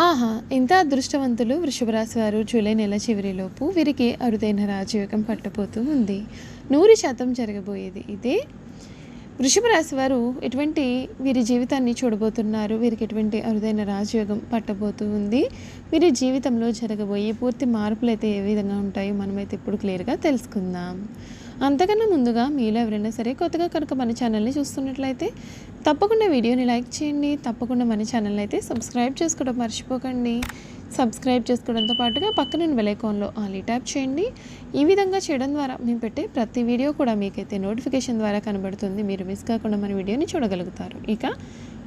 ఆహా ఎంత అదృష్టవంతులు వృషభరాశి వారు జూలై నెల చివరిలోపు వీరికి అరుదైన రాజయోగం పట్టబోతూ ఉంది. నూరు శాతం జరగబోయేది ఇదే. వృషభ రాశి వారు ఎటువంటి వీరి జీవితాన్ని చూడబోతున్నారు వీరికి ఎటువంటి అరుదైన రాజయోగం పట్టబోతూ ఉంది. వీరి జీవితంలో జరగబోయే పూర్తి మార్పులు అయితే ఏ విధంగా ఉంటాయో మనమైతే ఇప్పుడు క్లియర్గా తెలుసుకుందాం. అంతకన్నా ముందుగా మీలో ఎవరైనా సరే కొత్తగా కనుక మన ఛానల్ని చూస్తున్నట్లయితే తప్పకుండా వీడియోని లైక్ చేయండి. తప్పకుండా మన ఛానల్ అయితే సబ్స్క్రైబ్ చేసుకోవడం మర్చిపోకండి. సబ్స్క్రైబ్ చేసుకోవడంతో పాటుగా పక్కన బెలైకాన్లో ఆలీ ట్యాప్ చేయండి. ఈ విధంగా చేయడం ద్వారా మేము పెట్టే ప్రతి వీడియో కూడా మీకైతే నోటిఫికేషన్ ద్వారా కనబడుతుంది. మీరు మిస్ కాకుండా మన వీడియోని చూడగలుగుతారు. ఇక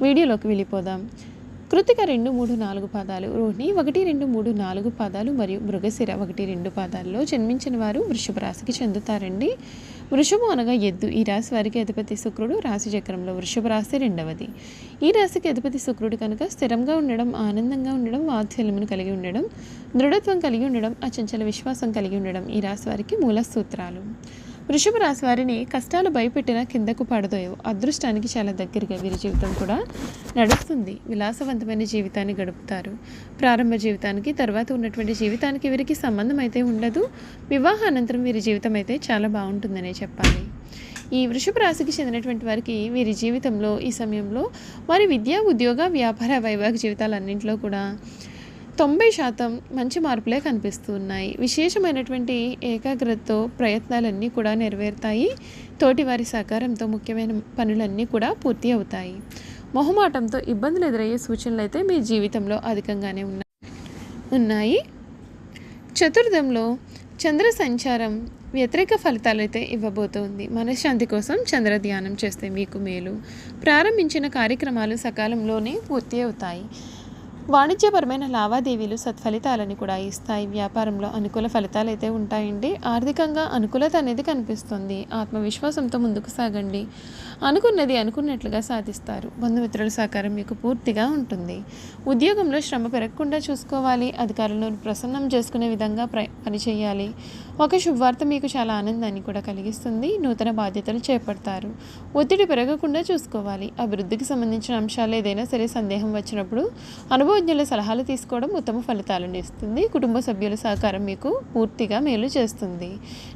వీడియోలోకి వెళ్ళిపోదాం. కృతిక రెండు మూడు నాలుగు పాదాలు రోహిణి ఒకటి రెండు మూడు నాలుగు పాదాలు మరియు మృగశిర ఒకటి రెండు పాదాల్లో జన్మించిన వారు వృషభ రాశికి చెందుతారండి. వృషభం అనగా ఎద్దు. ఈ రాశి వారికి అధిపతి శుక్రుడు రాశి చక్రంలో వృషభ రాశి రెండవది. ఈ రాశికి అధిపతి శుక్రుడు కనుక స్థిరంగా ఉండడం ఆనందంగా ఉండడం వాత్సల్యమును కలిగి ఉండడం దృఢత్వం కలిగి ఉండడం అచంచల విశ్వాసం కలిగి ఉండడం ఈ రాశి వారికి మూల సూత్రాలు. వృషభ రాశి వారిని కష్టాలు భయపెట్టిన కిందకు పడదోయవు. అదృష్టానికి చాలా దగ్గరగా వీరి జీవితం కూడా నడుస్తుంది. విలాసవంతమైన జీవితాన్ని గడుపుతారు. ప్రారంభ జీవితానికి తర్వాత ఉన్నటువంటి జీవితానికి వీరికి సంబంధం అయితే ఉండదు. వివాహ అనంతరం వీరి జీవితం అయితే చాలా బాగుంటుందనే చెప్పాలి. ఈ వృషభ రాశికి చెందినటువంటి వారికి వీరి జీవితంలో ఈ సమయంలో వారి విద్యా ఉద్యోగ వ్యాపార వైవాహిక జీవితాలన్నింటిలో కూడా తొంభై శాతం మంచి మార్పులే కనిపిస్తూ ఉన్నాయి విశేషమైనటువంటి ఏకాగ్రతతో ప్రయత్నాలన్నీ కూడా నెరవేరుతాయి. తోటివారి సహకారంతో ముఖ్యమైన పనులన్నీ కూడా పూర్తి అవుతాయి. మొహమాటంతో ఇబ్బందులు ఎదురయ్యే సూచనలు అయితే మీ జీవితంలో అధికంగానే ఉన్నాయి ఉన్నాయి. చతుర్థంలో చంద్ర సంచారం వ్యతిరేక ఫలితాలు అయితే ఇవ్వబోతోంది. మనశ్శాంతి కోసం చంద్ర ధ్యానం చేస్తే మీకు మేలు. ప్రారంభించిన కార్యక్రమాలు సకాలంలోనే పూర్తి అవుతాయి. వాణిజ్యపరమైన లావాదేవీలు సత్ఫలితాలని కూడా ఇస్తాయి వ్యాపారంలో అనుకూల ఫలితాలు అయితే ఉంటాయండి. ఆర్థికంగా అనుకూలత అనేది కనిపిస్తుంది. ఆత్మవిశ్వాసంతో ముందుకు సాగండి. అనుకున్నది అనుకున్నట్లుగా సాధిస్తారు. బంధుమిత్రుల సహకారం మీకు పూర్తిగా ఉంటుంది. ఉద్యోగంలో శ్రమ పెరగకుండా చూసుకోవాలి. అధికారులను ప్రసన్నం చేసుకునే విధంగా ప్ర పనిచేయాలి. ఒక శుభవార్త మీకు చాలా ఆనందాన్ని కూడా కలిగిస్తుంది. నూతన బాధ్యతలు చేపడతారు. ఒత్తిడి పెరగకుండా చూసుకోవాలి. అభివృద్ధికి సంబంధించిన అంశాలు ఏదైనా సరే సందేహం వచ్చినప్పుడు అనుభవజ్ఞుల సలహాలు తీసుకోవడం ఉత్తమ ఫలితాలను ఇస్తుంది. కుటుంబ సభ్యుల సహకారం మీకు పూర్తిగా మేలు చేస్తుంది.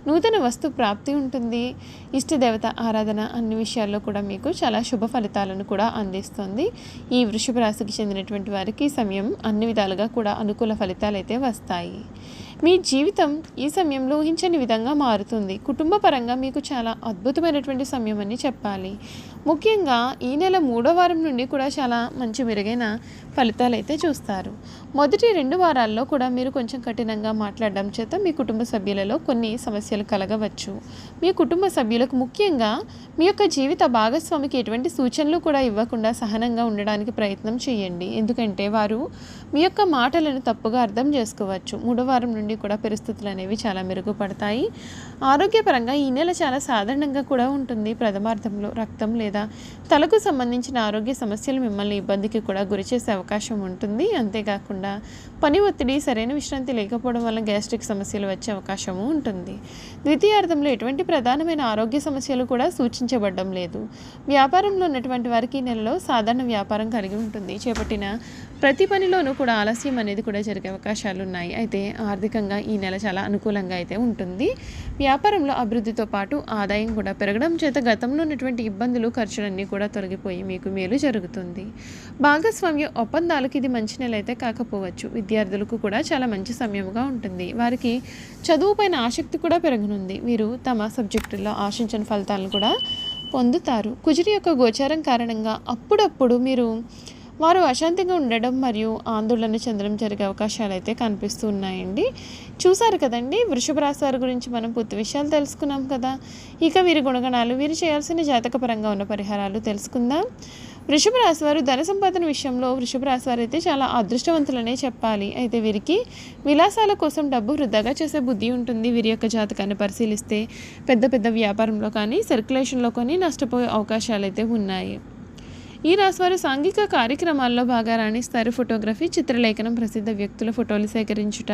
నూతన వస్తు ప్రాప్తి ఉంటుంది. ఇష్టదేవత ఆరాధన అన్ని విషయాల్లో కూడా మీకు చాలా శుభ ఫలితాలను కూడా అందిస్తుంది. ఈ వృషభ రాశికి చెందినటువంటి వారికి సమయం అన్ని విధాలుగా కూడా అనుకూల ఫలితాలు అయితే వస్తాయి. మీ జీవితం ఈ సమయంలో ఊహించని విధంగా మారుతుంది. కుటుంబ పరంగా మీకు చాలా అద్భుతమైనటువంటి సమయం అని చెప్పాలి. ముఖ్యంగా ఈ నెల మూడో వారం నుండి కూడా చాలా మంచి మెరుగైన ఫలితాలు అయితే చూస్తారు. మొదటి రెండు వారాల్లో కూడా మీరు కొంచెం కఠినంగా మాట్లాడడం చేత మీ కుటుంబ సభ్యులలో కొన్ని సమస్యలు కలగవచ్చు. మీ కుటుంబ సభ్యులకు ముఖ్యంగా మీ యొక్క జీవిత భాగస్వామికి ఎటువంటి సూచనలు కూడా ఇవ్వకుండా సహనంగా ఉండడానికి ప్రయత్నం చేయండి. ఎందుకంటే వారు మీ యొక్క మాటలను తప్పుగా అర్థం చేసుకోవచ్చు. మూడో వారం నుండి కూడా పరిస్థితులు అనేవి చాలా మెరుగుపడతాయి. ఆరోగ్యపరంగా ఈ నెల చాలా సాధారణంగా కూడా ఉంటుంది. ప్రథమార్థంలో రక్తం లేదా తలకు సంబంధించిన ఆరోగ్య సమస్యలు మిమ్మల్ని ఇబ్బందికి కూడా గురి చేసే అవకాశం ఉంటుంది. అంతేకాకుండా పని ఒత్తిడి సరైన విశ్రాంతి లేకపోవడం వల్ల గ్యాస్ట్రిక్ సమస్యలు వచ్చే అవకాశము ఉంటుంది. ద్వితీయార్థంలో ఎటువంటి ప్రధానమైన ఆరోగ్య సమస్యలు కూడా సూచించబడడం లేదు. వ్యాపారంలో ఉన్నటువంటి వారికి ఈ నెలలో సాధారణ వ్యాపారం కలిగి ఉంటుంది. చేపట్టిన ప్రతి పనిలోనూ కూడా ఆలస్యం అనేది కూడా జరిగే అవకాశాలు ఉన్నాయి అయితే ఆర్థికంగా ఈ నెల చాలా అనుకూలంగా అయితే ఉంటుంది. వ్యాపారంలో అభివృద్ధితో పాటు ఆదాయం కూడా పెరగడం చేత గతంలో ఉన్నటువంటి ఇబ్బందులు ఖర్చులన్నీ కూడా తొలగిపోయి మీకు మేలు జరుగుతుంది. భాగస్వామ్య ఒప్పందాలకు ఇది మంచి నెల అయితే కాకపోవచ్చు. విద్యార్థులకు కూడా చాలా మంచి సమయముగా ఉంటుంది. వారికి చదువుపైన ఆసక్తి కూడా పెరగనుంది. వీరు తమ సబ్జెక్టుల్లో ఆశించిన ఫలితాలను కూడా పొందుతారు. కుజుడి యొక్క గోచారం కారణంగా అప్పుడప్పుడు మీరు వారు అశాంతిగా ఉండడం మరియు ఆందోళన చెందడం జరిగే అవకాశాలు అయితే కనిపిస్తూ ఉన్నాయండి. చూసారు కదండి వృషభ రాశి వారి గురించి మనం పూర్తి విషయాలు తెలుసుకున్నాం కదా. ఇక వీరి గుణగణాలు వీరు చేయాల్సిన జాతకపరంగా ఉన్న పరిహారాలు తెలుసుకుందాం. వృషభ రాశి వారు ధన సంపాదన విషయంలో వృషభ రాశి వారు అయితే చాలా అదృష్టవంతులనే చెప్పాలి. అయితే వీరికి విలాసాల కోసం డబ్బు వృధాగా చేసే బుద్ధి ఉంటుంది. వీరి యొక్క జాతకాన్ని పరిశీలిస్తే పెద్ద పెద్ద వ్యాపారంలో కానీ సర్క్యులేషన్లో కానీ నష్టపోయే అవకాశాలు అయితే ఉన్నాయి. ఈ రాశివారు సాంఘిక కార్యక్రమాల్లో బాగా రాణిస్తారు. ఫోటోగ్రఫీ చిత్రలేఖనం ప్రసిద్ధ వ్యక్తుల ఫోటోలు సేకరించుట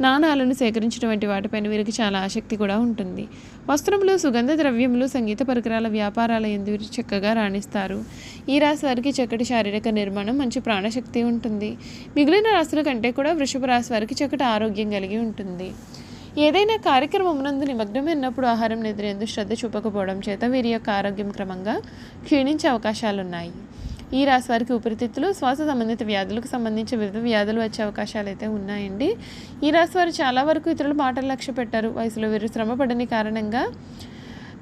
నాణాలను సేకరించడం వంటి వాటిపైన వీరికి చాలా ఆసక్తి కూడా ఉంటుంది. వస్త్రములు సుగంధ ద్రవ్యములు సంగీత పరికరాల వ్యాపారాల ఎందు వీరు చక్కగా రాణిస్తారు. ఈ రాశి వారికి చక్కటి శారీరక నిర్మాణం మంచి ప్రాణశక్తి ఉంటుంది. మిగిలిన రాశుల కంటే కూడా వృషభ రాశి వారికి చక్కటి ఆరోగ్యం కలిగి ఉంటుంది. ఏదైనా కార్యక్రమం నందు నిమగ్నమైనప్పుడు ఆహారం నిద్రేందు శ్రద్ధ చూపకపోవడం చేత వీరి యొక్క ఆరోగ్యం క్రమంగా క్షీణించే అవకాశాలున్నాయి. ఈ రాశి వారికి ఊపిరితిత్తులు శ్వాస సంబంధిత వ్యాధులకు సంబంధించి వివిధ వ్యాధులు వచ్చే అవకాశాలు అయితే ఉన్నాయండి. ఈ రాశి వారు చాలా వరకు ఇతరుల మాటలు లక్ష్య పెట్టారు వయసులో వీరు శ్రమ పడని కారణంగా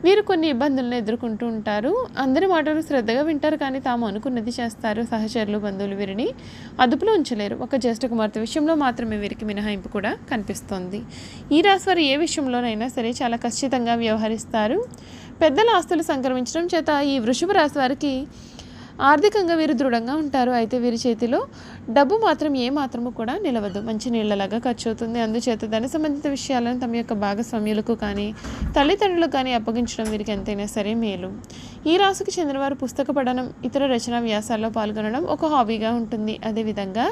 వీరు కొన్ని ఇబ్బందులను ఎదుర్కొంటూ ఉంటారు. అందరి మాటలు శ్రద్ధగా వింటారు కానీ తాము అనుకున్నది చేస్తారు. సహచరులు బంధువులు వీరిని అదుపులో ఉంచలేరు. ఒక జ్యేష్ఠ కుమార్తె విషయంలో మాత్రమే వీరికి మినహాయింపు కూడా కనిపిస్తోంది. ఈ రాశి వారు ఏ విషయంలోనైనా సరే చాలా ఖచ్చితంగా వ్యవహరిస్తారు. పెద్దల ఆస్తులు సంక్రమించడం చేత ఈ వృషభ రాశి వారికి ఆర్థికంగా వీరు దృఢంగా ఉంటారు. అయితే వీరి చేతిలో డబ్బు మాత్రం ఏ మాత్రము కూడా నిలవదు. మంచి నీళ్ళలాగా ఖర్చు అవుతుంది అందుచేత ధన సంబంధిత విషయాలను తమ యొక్క భాగస్వామ్యులకు కానీ తల్లిదండ్రులకు కానీ అప్పగించడం వీరికి ఎంతైనా సరే మేలు. ఈ రాశికి చెందినవారు పుస్తక పఠనం ఇతర రచనా వ్యాసాల్లో పాల్గొనడం ఒక హాబీగా ఉంటుంది. అదేవిధంగా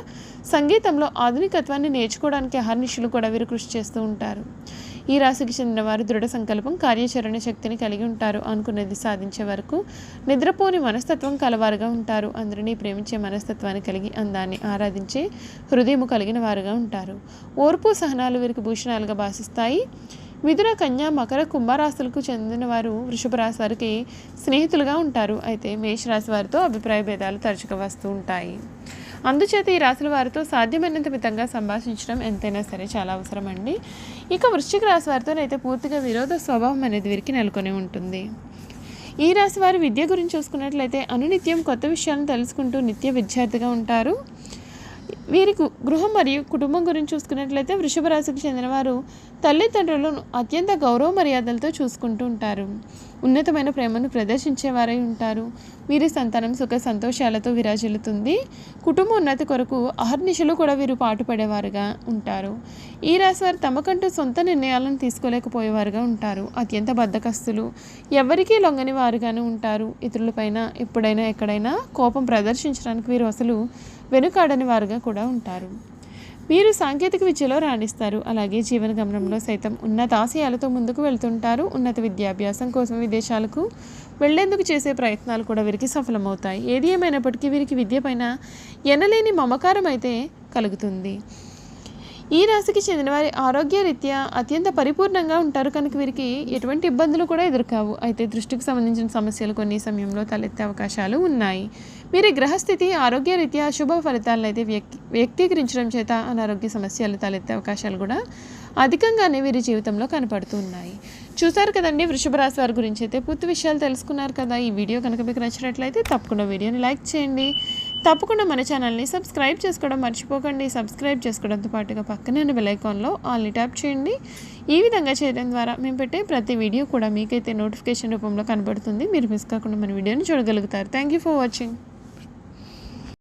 సంగీతంలో ఆధునికత్వాన్ని నేర్చుకోవడానికి అహర్నిశలు కూడా వీరు కృషి చేస్తూ ఉంటారు. ఈ రాశికి చెందిన వారు దృఢ సంకల్పం కార్యాచరణ శక్తిని కలిగి ఉంటారు అనుకున్నది సాధించే వరకు నిద్రపోని మనస్తత్వం కలవారుగా ఉంటారు. అందరినీ ప్రేమించే మనస్తత్వాన్ని కలిగి అందాన్ని ఆరాధించే హృదయము కలిగిన వారుగా ఉంటారు. ఓర్పు సహనాలు వీరికి భూషణాలుగా భాషిస్తాయి. మిథున కన్య మకర కుంభరాశులకు చెందిన వారు వృషభ రాశి వారికి స్నేహితులుగా ఉంటారు. అయితే మేషరాశి వారితో అభిప్రాయ భేదాలు తరచుగా వస్తూ ఉంటాయి. అందుచేత ఈ రాశుల వారితో సాధ్యమైనంత మితంగా సంభాషించడం ఎంతైనా సరే చాలా అవసరం అండి ఇక వృశ్చిక రాశి వారితోనైతే పూర్తిగా విరోధ స్వభావం అనేది వీరికి నెలకొని ఉంటుంది. ఈ రాశి వారి విద్య గురించి చూసుకున్నట్లయితే అనునిత్యం కొత్త విషయాలను తెలుసుకుంటూ నిత్య విద్యార్థిగా ఉంటారు. వీరి గృహం మరియు కుటుంబం గురించి చూసుకున్నట్లయితే వృషభ రాశికి చెందిన వారు తల్లిదండ్రులను అత్యంత గౌరవ మర్యాదలతో చూసుకుంటూ ఉంటారు. ఉన్నతమైన ప్రేమను ప్రదర్శించేవారై ఉంటారు. వీరి సంతానం సుఖ సంతోషాలతో విరాజిల్లుతుంది. కుటుంబ ఉన్నతి కొరకు అహర్నిశలు కూడా వీరు పాటుపడేవారుగా ఉంటారు. ఈ రాశివారు తమకంటూ సొంత నిర్ణయాలను తీసుకోలేకపోయేవారుగా ఉంటారు. అత్యంత బద్ధకస్తులు ఎవరికీ లొంగని వారుగానే ఉంటారు. ఇతరులపైన ఎప్పుడైనా ఎక్కడైనా కోపం ప్రదర్శించడానికి వీరు అసలు వెనుకాడని వారుగా కూడా ఉంటారు. వీరు సాంకేతిక విద్యలో రాణిస్తారు. అలాగే జీవన గమనంలో సైతం ఉన్నత ఆశయాలతో ముందుకు వెళ్తుంటారు. ఉన్నత విద్యాభ్యాసం కోసం విదేశాలకు వెళ్ళేందుకు చేసే ప్రయత్నాలు కూడా వీరికి సఫలమవుతాయి. ఏది ఏమైనప్పటికీ వీరికి విద్యపైన ఎనలేని మమకారం అయితే కలుగుతుంది. ఈ రాశికి చెందిన వారి ఆరోగ్య రీత్యా అత్యంత పరిపూర్ణంగా ఉంటారు కనుక వీరికి ఎటువంటి ఇబ్బందులు కూడా ఎదురుకావు. అయితే దృష్టికి సంబంధించిన సమస్యలు కొన్ని సమయంలో తలెత్తే అవకాశాలు ఉన్నాయి. వీరి గ్రహస్థితి ఆరోగ్య రీత్యా శుభ ఫలితాలను అయితే వ్యక్తి వ్యక్తీకరించడం చేత అనారోగ్య సమస్యలు తలెత్తే అవకాశాలు కూడా అధికంగానే వీరి జీవితంలో కనపడుతూ ఉన్నాయి. చూసారు కదండి వృషభ రాశి వారి గురించి అయితే పూర్తి విషయాలు తెలుసుకున్నారు కదా. ఈ వీడియో కనుక మీకు నచ్చినట్లయితే తప్పకుండా వీడియోని లైక్ చేయండి. తప్పకుండా మన ఛానల్ని సబ్స్క్రైబ్ చేసుకోవడం మర్చిపోకండి. సబ్స్క్రైబ్ చేసుకోవడంతో పాటుగా పక్కనే ఉన్న బెలైకాన్లో ఆల్ని ట్యాప్ చేయండి. ఈ విధంగా చేయడం ద్వారా మేము పెట్టే ప్రతి వీడియో కూడా మీకైతే నోటిఫికేషన్ రూపంలో కనబడుతుంది. మీరు మిస్ కాకుండా మన వీడియోని చూడగలుగుతారు. Thank you for watching.